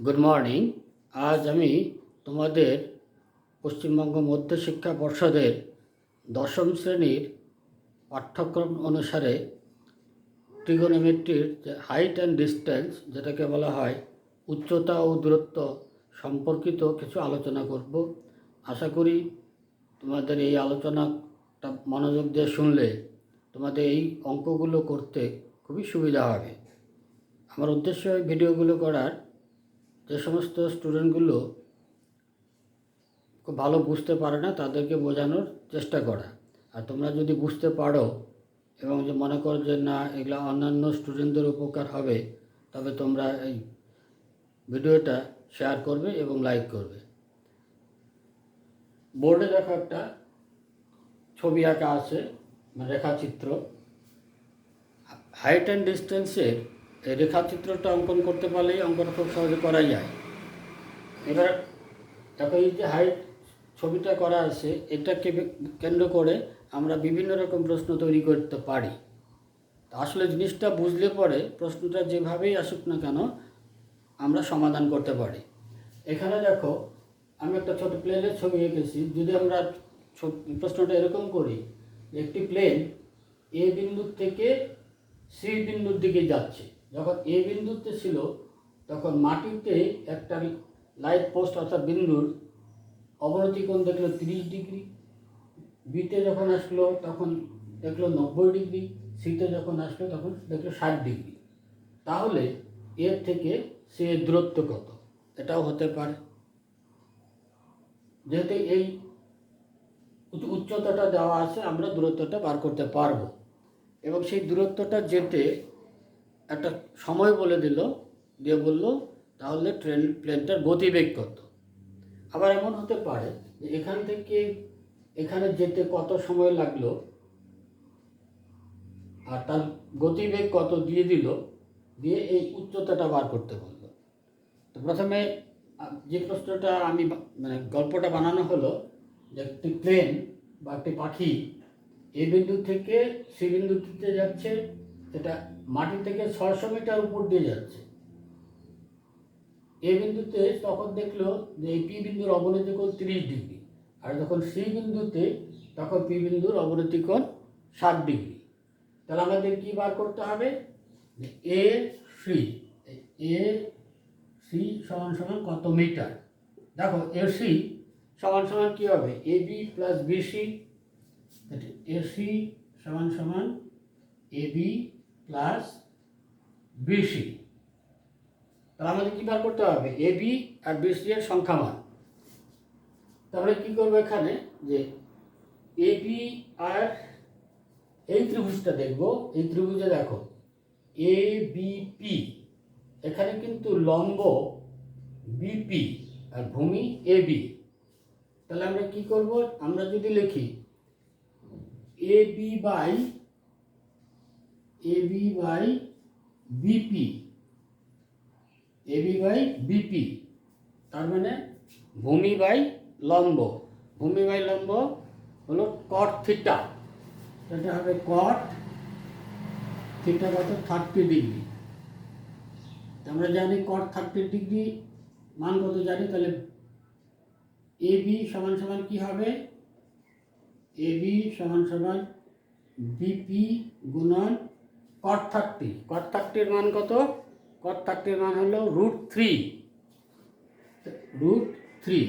Good morning আজ আমি তোমাদের পশ্চিমবঙ্গ মধ্য শিক্ষা পর্ষদের দশম শ্রেণির পাঠ্যক্রম অনুসারে ট্রিগোনোমেট্রির যে হাইট অ্যান্ড ডিস্টেন্স যেটাকে বলা হয়, উচ্চতা ও দূরত্ব সম্পর্কিত কিছু আলোচনা করব। আশা করি তোমাদের এই আলোচনাটা মনোযোগ দিয়ে শুনলে তোমাদের এই অঙ্কগুলো করতে খুবই সুবিধা হবে। আমার উদ্দেশ্য ভিডিওগুলো করার যে সমস্ত স্টুডেন্টগুলো খুব ভালো বুঝতে পারে না, তাদেরকে বোঝানোর চেষ্টা করা। আর তোমরা যদি বুঝতে পারো এবং যে মনে করো যে না, এগুলো অন্যান্য স্টুডেন্টদের উপকার হবে, তবে তোমরা এই ভিডিওটা শেয়ার করবে এবং লাইক করবে। বোর্ডে দেখো একটা ছবি আঁকা আছে, রেখাচিত্র। হাইট অ্যান্ড ডিস্টেন্সের এই রেখাচিত্রটা অঙ্কন করতে পারলেই অঙ্কটা খুব সহজে করা যায়। এবার দেখো, এই যে হাইট ছবিটা করা আছে, এটাকে কেন্দ্র করে আমরা বিভিন্ন রকম প্রশ্ন তৈরি করতে পারি। আসলে জিনিসটা বুঝলে পরে প্রশ্নটা যেভাবেই আসুক না কেন, আমরা সমাধান করতে পারি। এখানে দেখো, আমি একটা ছোট প্লেনের ছবি এঁকেছি। যদি আমরা প্রশ্নটা এরকম করি একটি প্লেন এ বিন্দু থেকে সি বিন্দুর দিকে যাচ্ছে। যখন এ বিন্দুতে ছিল, তখন মাটিতে একটা লাইট পোস্ট অর্থাৎ বিন্দুর অবনতি কোণ দেখল তিরিশ ডিগ্রি, বিতে যখন আসলো তখন দেখল নব্বই ডিগ্রি, সিতে যখন আসলো তখন দেখল ষাট ডিগ্রি। তাহলে এর থেকে সে দূরত্ব কত? এটাও হতে পারে। যেহেতু এই উচ্চ- উচ্চতাটা দেওয়া আছে, আমরা দূরত্বটা বার করতে পারব। এবং সেই দূরত্বটা যেতে একটা সময় বলে দিল, দিয়ে বলল, তাহলে ট্রেন প্লেনটার গতিবেগ কত? আবার এমন হতে পারে যে এখান থেকে এখানে যেতে কত সময় লাগল, আর তার গতিবেগ কত দিয়ে দিল, দিয়ে এই উচ্চতাটা বার করতে বলল। তো প্রথমে যে প্রশ্নটা আমি মানে গল্পটা বানানো হলো, যে একটি প্লেন বা একটি পাখি, এ বিন্দু থেকে সি বিন্দুতে যাচ্ছে সেটা মাটি থেকে ছয়শো মিটার উপর দিয়ে যাচ্ছে। এ বিন্দুতে তখন দেখল যে এই পি বিন্দুর অবনতি কোণ তিরিশ ডিগ্রি, আর যখন সি বিন্দুতে, তখন পি বিন্দুর অবনতি কোণ ষাট ডিগ্রি। তাহলে আমাদের কি বার করতে হবে? এ সি এ সি সমান সমান কত মিটার? দেখো, এ সি সমান সমান কী হবে? A B plus BC A C সমান সমান এ বি প্লাস বিসি তাহলে আমাদের কী বার করতে হবে? এ বি আর বিসি এর সংখ্যামান তাহলে কী করব এখানে? যে এ বি আর এই ত্রিভুজটা দেখব। এই ত্রিভুজে দেখো এ বি পি এখানে কিন্তু লম্ব বিপি আর ভূমি এ বি তাহলে আমরা কি করব? আমরা যদি লিখি A B by A B by BP A B by BP তার মানে ভূমি বাই লম্ব। ভূমি বাই লম্ব হলো কট থিটা এটা হবে কট থিটা কত? থার্টি ডিগ্রি আমরা জানি কট থার্টি ডিগ্রি মান কত জানি? তাহলে এ বি সমান সমান কী হবে? এ বি সমান সমান বিপি গুণন কট থার্টি কট থার্টির মান কত? কট থার্টির মান হলো root three root three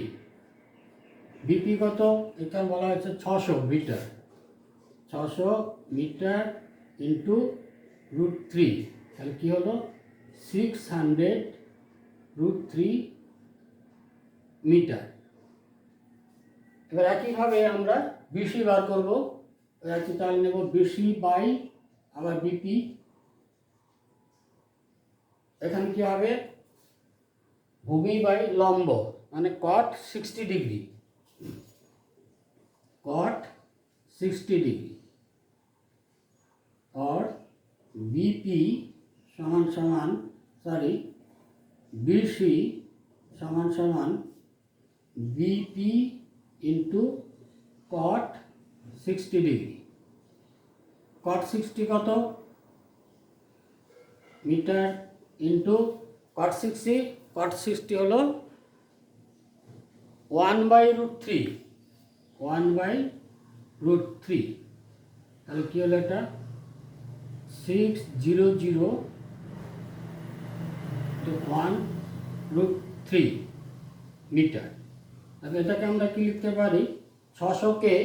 BP কত? এখানে বলা হয়েছে ছশো মিটার। ছশো মিটার ইন্টু রুট থ্রি তাহলে কী হলো? Six hundred root three metre. এবার একইভাবে আমরা বিসি বার করব। একই তাহলে নেব বিসি বাই আবার বিপি এখানে কি হবে ভূমি বাই লম্ব মানে cot sixty degree cot sixty degree और बीपी समान समान सॉरी बीसी समान समान BP into cot sixty degree cot sixty কত? Metre into cot sixty cot sixty হল one by root three one by root three তাহলে কী হলো এটা? Six zero zero two one root three metre. তাহলে এটাকে আমরা কি লিখতে পারি? ছশোকে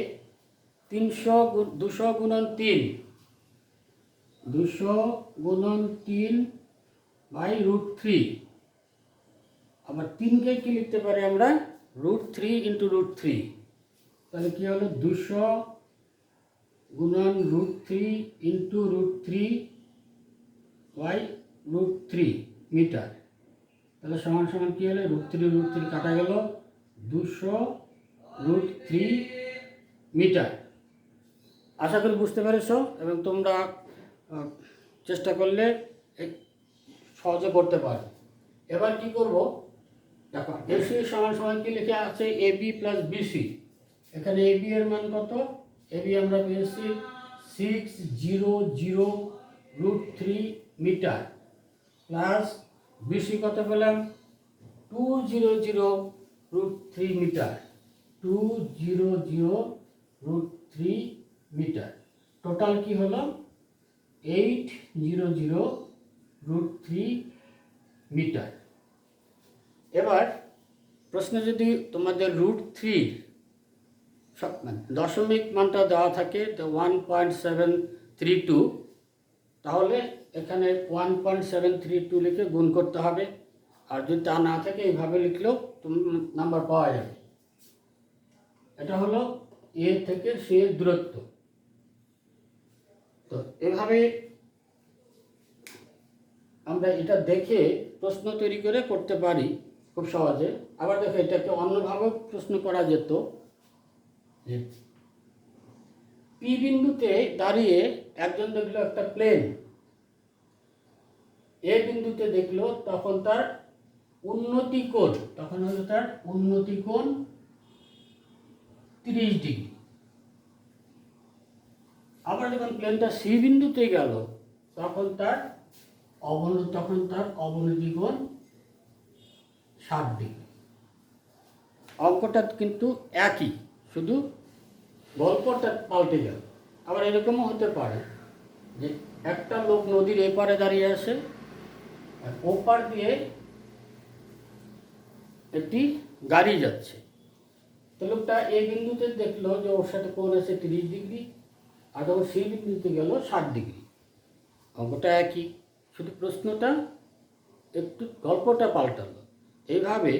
তিনশো দুশো গুণন তিন দুশো গুণন তিন বাই রুট থ্রি। আবার তিনকে কি লিখতে পারি আমরা? Root three into root three. তাহলে কী হলো? দুশো গুণন root three into root three by root three metre. তাহলে সমান সমান কী হলো? রুট থ্রি রুট থ্রি কাটা গেল। দুশো রুট থ্রি মিটার। আশা করি বুঝতে পেরেছ এবং তোমরা চেষ্টা করলে সহজে করতে পারবে এবার কি করব? দেখো এসি সমান সমান কি লিখে আছে? এ বি প্লাস বিসি এখানে এ বি এর মান কত? এ বি আমরা পেয়েছি six zero zero root three metre plus BC কত পেলাম? Two zero zero root three metre two zero zero root three metre total কি হলো? Eight zero zero root three metre এবার প্রশ্নে যদি তোমাদের রুট সব মানে দশমিক মানটা দেওয়া থাকে one point seven three two তাহলে এখানে one point seven three two লিখে গুণ করতে হবে। আর যদি তা না থাকে, এইভাবে লিখলেও নাম্বার পাওয়া যাবে। এটা হলো এ থেকে সে দূরত্ব। তো এভাবে আমরা এটা দেখে প্রশ্ন তৈরি করে করতে পারি খুব সহজে। আবার দেখো, এটাকে অন্যভাবে প্রশ্ন করা যেত পি বিন্দুতে দাঁড়িয়ে একজন দেখল একটা প্লেন এ বিন্দুতে দেখল তখন তার উন্নতি কোণ, তখন হলো তার উন্নতি কোণ তিরিশ ডিগ্রি। আবার যখন প্লেনটা সি বিন্দুতে গেল, তখন তার অবন তখন তার অবনতি কোণ ষাট ডিগ্রি। অঙ্কটা কিন্তু একই, শুধু গল্পটা পাল্টে গেল। আবার এরকমও হতে পারে যে একটা লোক নদীর এপারে দাঁড়িয়ে আছে, আর ওপার দিয়ে একটি গাড়ি যাচ্ছে। তো লোকটা এই বিন্দুতে দেখল যে ওর সাথে কোণ আছে তিরিশ ডিগ্রি আর যখন সেই বিন্দুতে গেল ষাট ডিগ্রি। অঙ্কটা একই, শুধু প্রশ্নটা একটু গল্পটা পাল্টালো। এইভাবে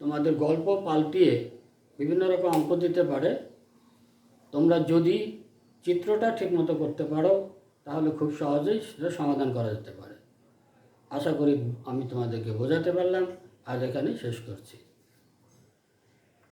তোমাদের গল্প পাল্টিয়ে বিভিন্ন রকম অঙ্ক দিতে পারে। তোমরা যদি চিত্রটা ঠিকমতো করতে পারো, তাহলে খুব সহজেই সেটা সমাধান করা যেতে পারে। আশা করি আমি তোমাদেরকে বোঝাতে পারলাম। আজ এখানে শেষ করছি।